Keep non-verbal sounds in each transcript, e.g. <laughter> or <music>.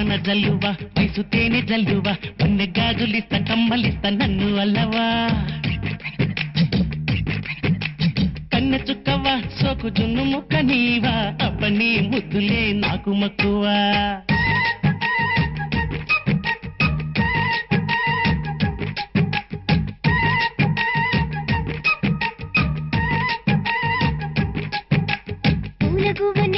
వాన జల్లువ వయసు తేనె జల్లువ వన్నె గాజులిస్త కమ్మలిస్త నన్ను అల్లవా. కన్న చుక్కవా సోకు జున్ను ముక్క నీవా అబ్బని ముద్దులే నాకు మక్కువా. పూల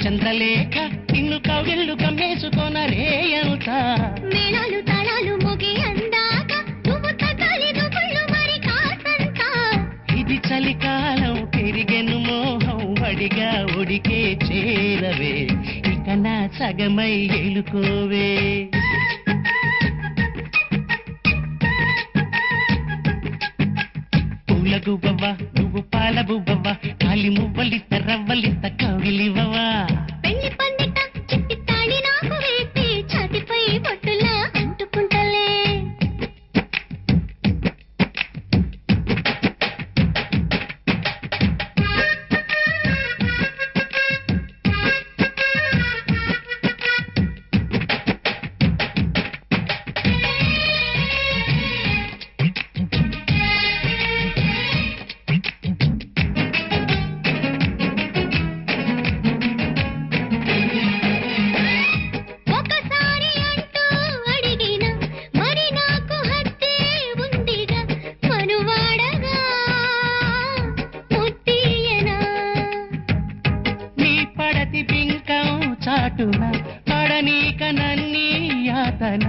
చంద్రలేఖ నిన్ను కౌగిళ్ళు కమ్మేసుకొన రేయంత మేళాలు తాళాలు మోగే అందాక నువ్వు తగాలి నువ్వుళ్ళు మరి కాసంతా. ఇది చలికాలం పెరిగెను మోహం వడిగా ఒడికే చేరవే. ఇక నా సగమై ఏలుకోవే పూల గువ్వవ్వ నువ్వు పాల బువ్వవ్వ గాలి మువ్వలి రవ్వలిస్త కౌగిలివ్వవా పెళ్ళి చాటున పడనీక నన్ని యాతన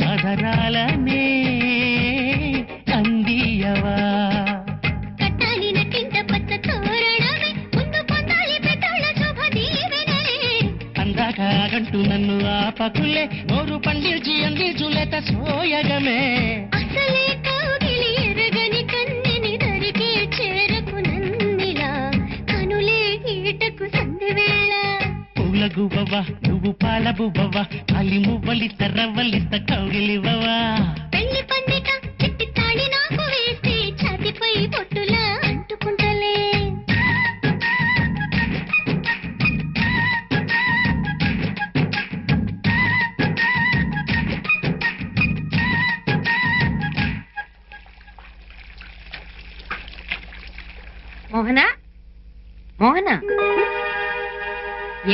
పదరాలనే అందియవా? గంటూ నన్ను ఆపకులే నోరు పండిల్చి అందించులేత సోయగమే. అసలే కౌగిలి ఎరగని కన్నెని దరికే చేరకు నన్నిలా కనులే ఈటకు సంధివేళ పూల నువ్వు పాల బువ్వవ్వ కాలి మువ్వలిస్త రవ్వలిస్త కౌగిలివ్వవా పెళ్ళి పందిట చెట్టి తాళి నాకు వేసి ఛాతిపై పొట్టులా అంటుకుంటలే. మోహనా? మోహనా?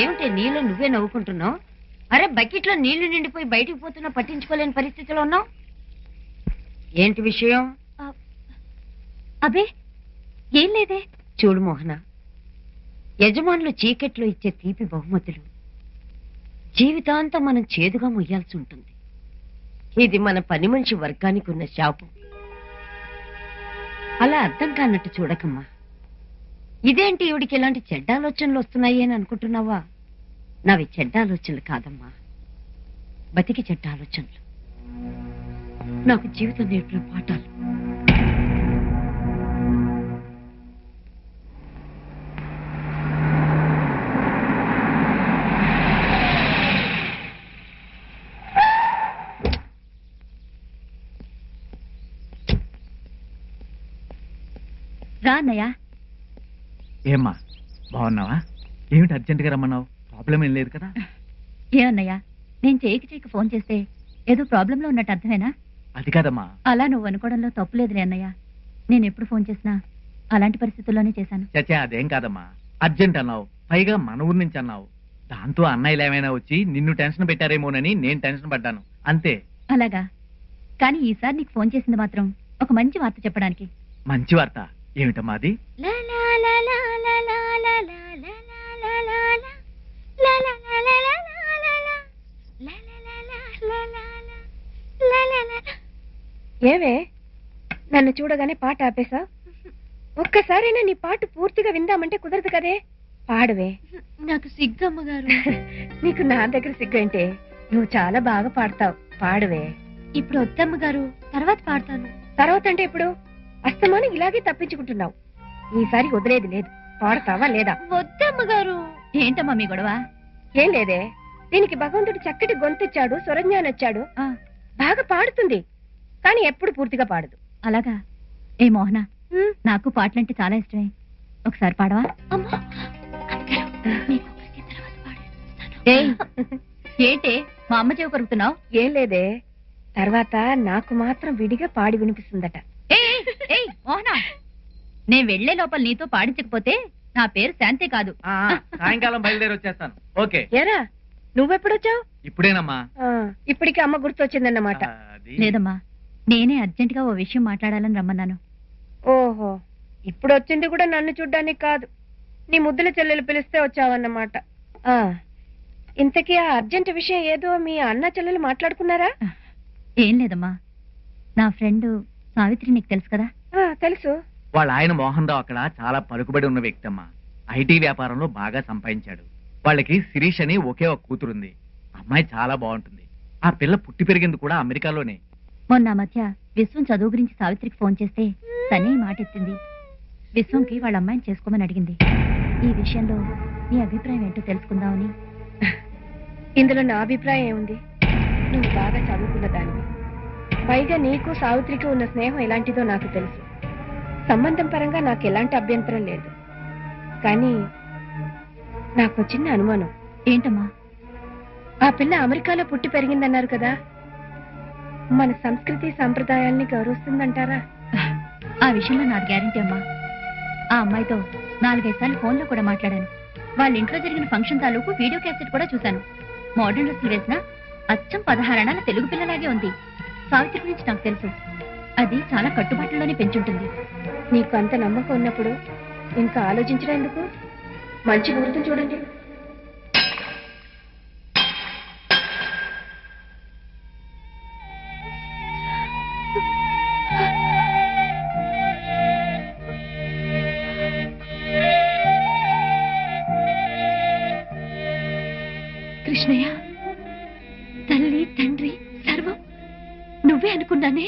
ఏమిటి నీళ్ళు నువ్వే నవ్వుకుంటున్నావు? అరే బకెట్లో నీళ్ళు నిండిపోయి బయటికి పోతున్నా పట్టించుకోలేని పరిస్థితిలో ఉన్నావు? ఏంటి విషయం? అబే ఏం లేదే? చూడు మోహన యజమానులు చీకట్లో ఇచ్చే తీపి బహుమతులు జీవితాంతం మనం చేదుగా మొయ్యాల్సి ఉంటుంది. ఇది మన పని మనిషి వర్గానికి ఉన్న శాపం. అలా అర్థం కానట్టు చూడకమ్మా. ఇదేంటి ఈవిడికి ఇలాంటి చెడ్డ ఆలోచనలు వస్తున్నాయి అని అనుకుంటున్నావా? నావి చెడ్డ ఆలోచనలు కాదమ్మా. బతికి చెడ్డ ఆలోచనలు. నాకు జీవితం నేర్పిన పాఠాలు. ఏమిటి అర్జెంటుగా రమ్మన్నావు? ప్రాబ్లం ఏం లేదు కదా? ఏ అన్నయ్య నేను చేయక చేయక ఫోన్ చేస్తే ఏదో ప్రాబ్లంలో ఉన్నట్టు అర్థమేనా? అది కాదమ్మా. అలా నువ్వు అనుకోవడంలో తప్పు లేదులే అన్నయ్య. నేను ఎప్పుడు ఫోన్ చేసినా అలాంటి పరిస్థితుల్లోనే చేశాను. చచ్చా అదేం కాదమ్మా. అర్జెంట్ అన్నావు. పైగా మన ఊరు నుంచి అన్నావు. దాంతో అన్నయ్యలు ఏమైనా వచ్చి నిన్ను టెన్షన్ పెట్టారేమోనని నేను టెన్షన్ పడ్డాను. అంతే. అలాగా. కానీ ఈసారి నీకు ఫోన్ చేసింది మాత్రం ఒక మంచి వార్త చెప్పడానికి. మంచి వార్త. ఏమిటమ్మా అది? లా లా లా లా లా లా లా లా. ఏవే నన్ను చూడగానే పాట ఆపేశా? ఒక్కసారైనా నీ పాట పూర్తిగా విందామంటే కుదరదు కదే. పాడవే. నాకు సిగ్గమ్మ గారు. <laughs> నీకు నా దగ్గర సిగ్గంటే నువ్వు చాలా బాగా పాడతావు. పాడవే. ఇప్పుడు వద్దమ్మ గారు తర్వాత పాడతాను. తర్వాత అంటే ఇప్పుడు? అస్తమాని ఇలాగే తప్పించుకుంటున్నావు. ఈసారి వదిలేదు లేదు. పాడతావా లేదా? వద్దమ్మ గారు. ఏంటమ్మా మీ గొడవ? ఏం లేదే? దీనికి భగవంతుడు చక్కటి గొంతిచ్చాడు స్వరజ్ఞానం వచ్చాడు ఆ, బాగా పాడుతుంది. కానీ ఎప్పుడు పూర్తిగా పాడదు. అలాగా? ఏ మోహన. నాకు పాటలంటే చాలా ఇష్టమే. ఒకసారి పాడవా? ఏంటి? మా అమ్మ చెవి కొరుకుతున్నావు? ఏం లేదే. తర్వాత నాకు మాత్రం విడిగా పాడి వినిపిస్తుందట. మోహన! నేను వెళ్ళే లోపల నీతో పాడించకపోతే నా పేరు శాంతి కాదు. ఆ, సాయంకాలం బయలుదేరి వచ్చేస్తాను. ఓకే. ఏరా నువ్వెప్పుడొచ్చావు? ఇప్పుడేనమ్మా. ఆ, ఇప్పటికి అమ్మ గుర్తొచ్చిందన్నమాట. లేదమ్మా నేనే అర్జెంట్గా ఓ విషయం మాట్లాడాలని రమ్మన్నాను. ఓహో ఇప్పుడు వచ్చింది కూడా నన్ను చూడ్డానికి కాదు. నీ ముద్దుల చెల్లెలు పిలిస్తే వచ్చావన్నమాట. ఆ ఇంతకీ ఆ అర్జెంట్ విషయం ఏదో మీ అన్న చెల్లెలు మాట్లాడుకున్నారా? ఏం లేదమ్మా నా ఫ్రెండ్ సావిత్రి నీకు తెలుసు కదా? ఆ, తెలుసు. వాళ్ళ ఆయన మోహన్ రావు అక్కడ చాలా పలుకుబడి ఉన్న వ్యక్తి అమ్మా ఐటీ వ్యాపారంలో బాగా సంపాదించాడు. వాళ్ళకి శిరీష్ అని ఒకే ఒక కూతురుంది. అమ్మాయి చాలా బాగుంటుంది. ఆ పిల్ల పుట్టి పెరిగింది కూడా అమెరికాలోనే. మొన్న మధ్య విశ్వం చదువు గురించి సావిత్రికి ఫోన్ చేస్తే తనే మాట ఎత్తింది. విశ్వంకి వాళ్ళ అమ్మాయిని చేసుకోమని అడిగింది. ఈ విషయంలో నీ అభిప్రాయం ఏంటో తెలుసుకుందామని. ఇందులో నా అభిప్రాయం ఏముంది? నువ్వు బాగా చదువుకున్న దానివి. పైగా నీకు సావిత్రికి ఉన్న స్నేహం ఎలాంటిదో నాకు తెలుసు. సంబంధం పరంగా నాకు ఎలాంటి అభ్యంతరం లేదు. కానీ నాకు చిన్న అనుమానం. ఏంటమ్మా? ఆ పిల్ల అమెరికాలో పుట్టి పెరిగిందన్నారు కదా. మన సంస్కృతి సాంప్రదాయాల్ని గౌరవిస్తుందంటారా? ఆ విషయంలో నాకు గ్యారంటీ అమ్మా. ఆ అమ్మాయితో నాలుగైదు సార్లు ఫోన్లో కూడా మాట్లాడాను. వాళ్ళ ఇంట్లో జరిగిన ఫంక్షన్ తాలూకు వీడియో క్యాసెట్ కూడా చూశాను. మోడర్న్ డ్రెస్సులు వేసిన అచ్చం పదహారణాల తెలుగు పిల్లలాగే ఉంది. సావిత్రి గురించి నాకు తెలుసు. అది చాలా కట్టుబాట్లలోనే పెంచుంటుంది. నీకు అంత నమ్మకం ఉన్నప్పుడు ఇంకా ఆలోచించడం ఎందుకు మంచి ముహూర్తం చూడండి. కృష్ణయ్య తల్లి తండ్రి సర్వం నువ్వే అనుకున్నానే?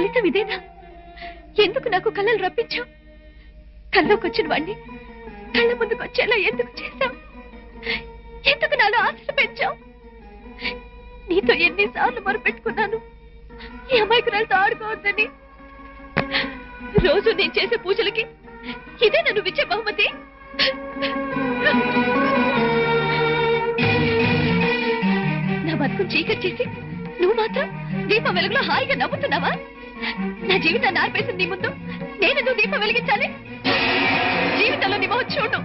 ఫలితం ఇదేనా ఎందుకు నాకు కళ్ళలు రప్పించావు? కళ్ళలోకి వచ్చిన వాడిని కళ్ళ ముందుకు వచ్చేలా ఎందుకు చేశావు? ఎందుకు నాలో ఆశలు పెంచావు? నీతో ఎన్నిసార్లు మొరపెట్టుకున్నాను. ఈ అమాయకురాలతో ఆడుకోవద్దని. రోజు నేను చేసే పూజలకి ఇదే నన్ను విచ్చే బహుమతి. నా బతుకు చీకటి చేసి నువ్వు మాత్రం దీపం వెలుగులో హాయిగా నవ్వుతున్నావా? నా జీవితాన్ని ఆర్పేసింది నీ ముందు నేను నువ్వు దీపం వెలిగించాలి? జీవితంలో నీ మొహం చూడు.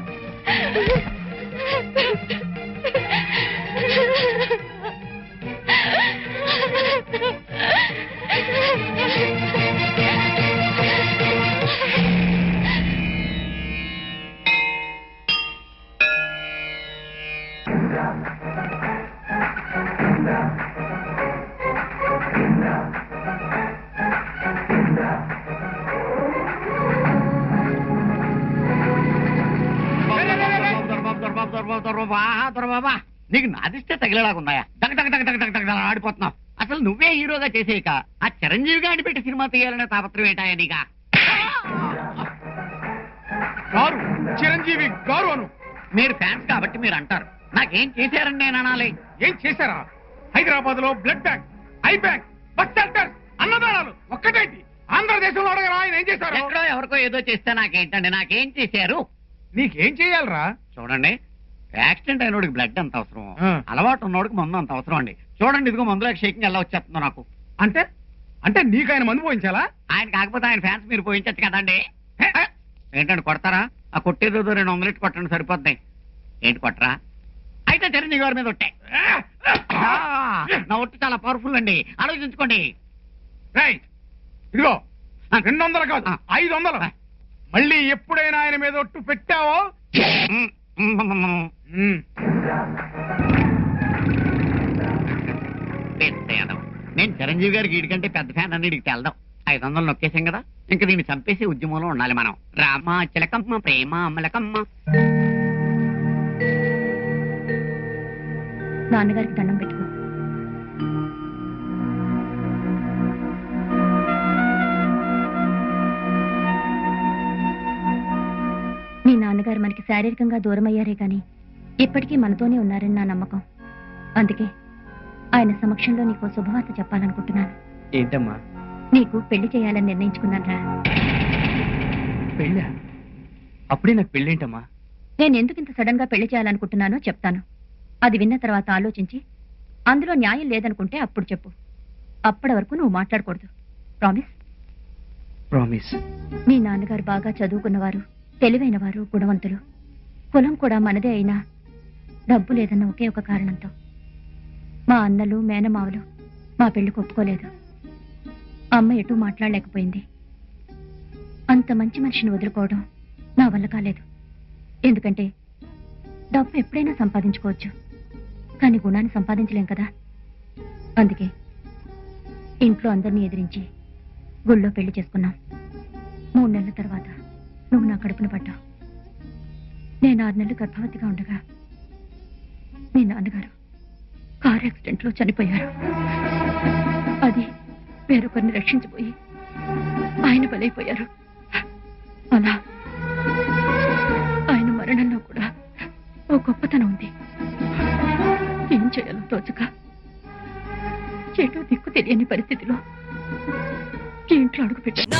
నీకు నాదిస్తే తగిలేలాగున్నాయా దగ దగ దగ దగ దగ దగ దగ ఆడిపోతున్నావు. అసలు నువ్వే హీరోగా చేసేయక ఆ చిరంజీవి గారిని పెట్టి సినిమా తీయాలనే తాపత్రం ఏంటాయా నీగా గారు చిరంజీవి గారు అను. మీరు ఫ్యాన్స్ కాబట్టి మీరు అంటారు. నాకేం చేశారని నేను అనాలి. ఏం చేశారా? హైదరాబాద్లో blood bank eye bank bus centre అన్నదానాలు ఒక్కటేంటి ఆంధ్రదేశంలో అడగరా ఆయన ఏం చేశారు? ఎక్కడో ఎవరికో ఏదో చేస్తే నాకేంటండి? నాకేం చేశారు? నీకేం చెయ్యాలరా చూడండి యాక్సిడెంట్ అయినోడికి బ్లడ్ అంత అవసరం? ఆ. అలవాటు ఉన్నోడికి మందు అంత అవసరం అండి. చూడండి ఇదిగో మందులో షేకింగ్ ఎలా వచ్చేస్తుందో నాకు. అంటే? అంటే నీకు ఆయన మందు పోయించాలా? ఆయన కాకపోతే ఆయన ఫ్యాన్స్ మీరు పోయించచ్చు కదండి. హే, హే. ఏంటండి కొడతారా? ఆ కొట్టేదో రెండు వందలు ఇటు కొట్టండి సరిపోద్ది ఏంటి కొట్టరా అయితే చిరంజీవి గారి మీద ఒట్టే. ఆ, నా ఒట్టు చాలా పవర్ఫుల్ అండి. ఆలోచించుకోండి. రేయ్, ఇదిగో రెండు వందలు కాదు ఆ. ఐదు వందలు. మళ్ళీ ఎప్పుడైనా ఆయన మీద ఒట్టు పెట్టావో. పెద్ద యాదవ్. నేను చిరంజీవి గారికి వీడికంటే పెద్ద ఫ్యాన్ అని వీడికి తెలదాం ఐదు వందలు నొక్కేసాం కదా. ఇంకా దీన్ని చంపేసి ఉద్యమంలో ఉండాలి మనం. రామ చిలకమ్మ ప్రేమ అమలకమ్మ. నాన్నగారికి దండం పెట్టుకో. మీ నాన్నగారు మనకి శారీరకంగా దూరం అయ్యారే కానీ ఇప్పటికీ మనతోనే ఉన్నారని నా నమ్మకం. అందుకే ఆయన సమక్షంలో నీకు శుభవార్త చెప్పాలనుకుంటున్నాను. ఏంటమ్మా? నీకు పెళ్ళి చేయాలని నిర్ణయించుకున్నాను రా. పెళ్ళా? అప్పుడే నాకు పెళ్ళేంటమ్మా? నేను ఎందుకు ఇంత సడన్గా పెళ్ళి చేయాలనుకుంటున్నానో చెప్తాను. అది విన్న తర్వాత ఆలోచించి అందులో న్యాయం లేదనుకుంటే అప్పుడు చెప్పు. అప్పటి వరకు నువ్వు మాట్లాడకూడదు. ప్రామిస్. ప్రామిస్. మీ నాన్నగారు బాగా చదువుకున్నవారు తెలివైన వారు గుణవంతులు. కులం కూడా మనదే అయినా డబ్బు లేదన్న ఒకే ఒక కారణంతో. మా అన్నలు మేనమావలు మా పెళ్ళి ఒప్పుకోలేదు. అమ్మ ఎటూ మాట్లాడలేకపోయింది. అంత మంచి మనిషిని వదులుకోవడం నా వల్ల కాలేదు. ఎందుకంటే డబ్బు ఎప్పుడైనా సంపాదించుకోవచ్చు. కానీ గుణాన్ని సంపాదించలేం కదా. అందుకే ఇంట్లో అందరినీ ఎదిరించి గుళ్ళో పెళ్ళి చేసుకున్నాం. మూడు నెలల తర్వాత నువ్వు నా కడుపున పడ్డావు. నేను ఆరు నెలలు గర్భవతిగా ఉండగా మీ నాన్నగారు కార్ యాక్సిడెంట్లో చనిపోయారు. అది వేరొకరిని రక్షించిపోయి ఆయన బలైపోయారు. అలా ఆయన మరణంలో కూడా ఓ గొప్పతనం ఉంది. ఏం చేయాలో తోచక చెడు దిక్కు తెలియని పరిస్థితిలో ఇంట్లో అడుగుపెట్టాను